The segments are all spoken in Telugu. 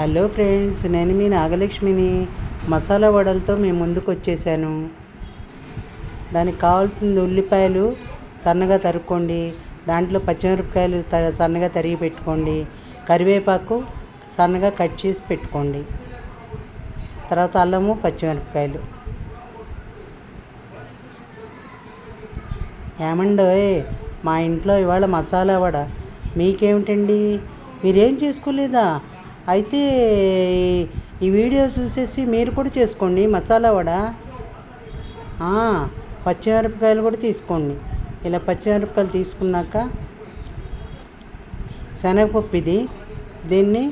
హలో ఫ్రెండ్స్ నేను మీ నాగలక్ష్మిని. మసాలా వడలతో మేము ముందుకు వచ్చేసాను. దానికి కావాల్సిన ఉల్లిపాయలు సన్నగా తరుక్కోండి. దాంట్లో పచ్చిమిరపకాయలు త- సన్నగా తరిగి పెట్టుకోండి. కరివేపాకు సన్నగా కట్ చేసి పెట్టుకోండి. తర్వాత అల్లము పచ్చిమిరపకాయలు. ఏమండోయ్ మా ఇంట్లో ఇవాళ మసాలా వడ. మీకేమిటండి? మీరేం చేసుకోలేదా? అయితే ఈ వీడియో చూసేసి మీరు కూడా చేసుకోండి మసాలా వడ. పచ్చిమిరపకాయలు కూడా తీసుకోండి. ఇలా పచ్చిమిరపకాయలు తీసుకున్నాక శనగపప్పు ఇది. దీన్ని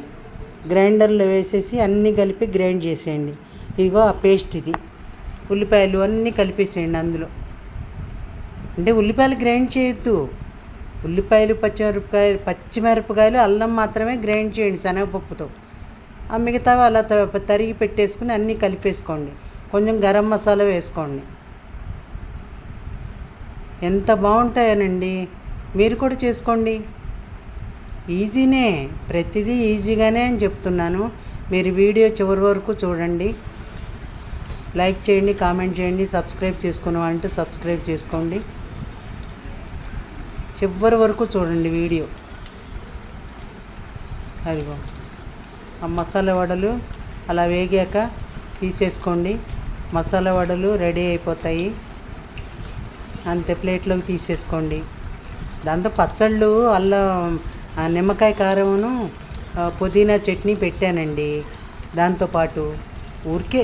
గ్రైండర్లో వేసేసి అన్నీ కలిపి గ్రైండ్ చేసేయండి. ఇదిగో ఆ పేస్ట్ ఇది. ఉల్లిపాయలు అన్నీ కలిపేసేయండి అందులో. అంటే ఉల్లిపాయలు గ్రైండ్ చేయొద్దు. ఉల్లిపాయలు పచ్చిమిరపకాయలు పచ్చిమిరపకాయలు అల్లం మాత్రమే గ్రైండ్ చేయండి శనగపప్పుతో. ఆ మిగతావి అలా త- తరిగి పెట్టేసుకుని అన్నీ కలిపేసుకోండి. కొంచెం గరం మసాలా వేసుకోండి. ఎంత బాగుంటాయనండి. మీరు కూడా చేసుకోండి. ఈజీనే. ప్రతిదీ ఈజీగానే అని చెప్తున్నాను. మీరు వీడియో చివరి వరకు చూడండి. లైక్ చేయండి కామెంట్ చేయండి సబ్స్క్రైబ్ చేసుకున్న సబ్స్క్రైబ్ చేసుకోండి. చివరి వరకు చూడండి వీడియో. అదిగో. ఆ మసాలా వడలు అలా వేగాక తీసేసుకోండి. మసాలా వడలు రెడీ అయిపోతాయి. అంతే ప్లేట్లోకి తీసేసుకోండి. దాంతో పచ్చళ్ళు అల్లం ఆ నిమ్మకాయ కారమును పుదీనా చట్నీ పెట్టానండి. దాంతోపాటు ఊరికే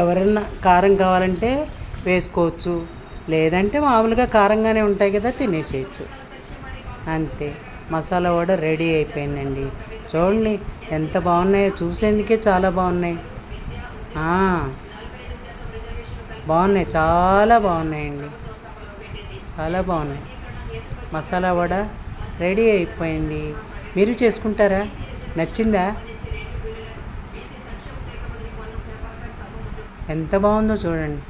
ఎవరన్నా కారం కావాలంటే వేసుకోవచ్చు. లేదంటే మామూలుగా కారంగానే ఉంటాయి కదా తినేసేయచ్చు. అంతే. మసాలా కూడా రెడీ అయిపోయిందండి. చూడండి ఎంత బాగున్నాయో చూసేందుకే చాలా బాగున్నాయి. బాగున్నాయి. చాలా బాగున్నాయండి. చాలా బాగున్నాయి. మసాలా వడ రెడీ అయిపోయింది. మీరు చేసుకుంటారా? నచ్చిందా? ఎంత బాగుందో చూడండి.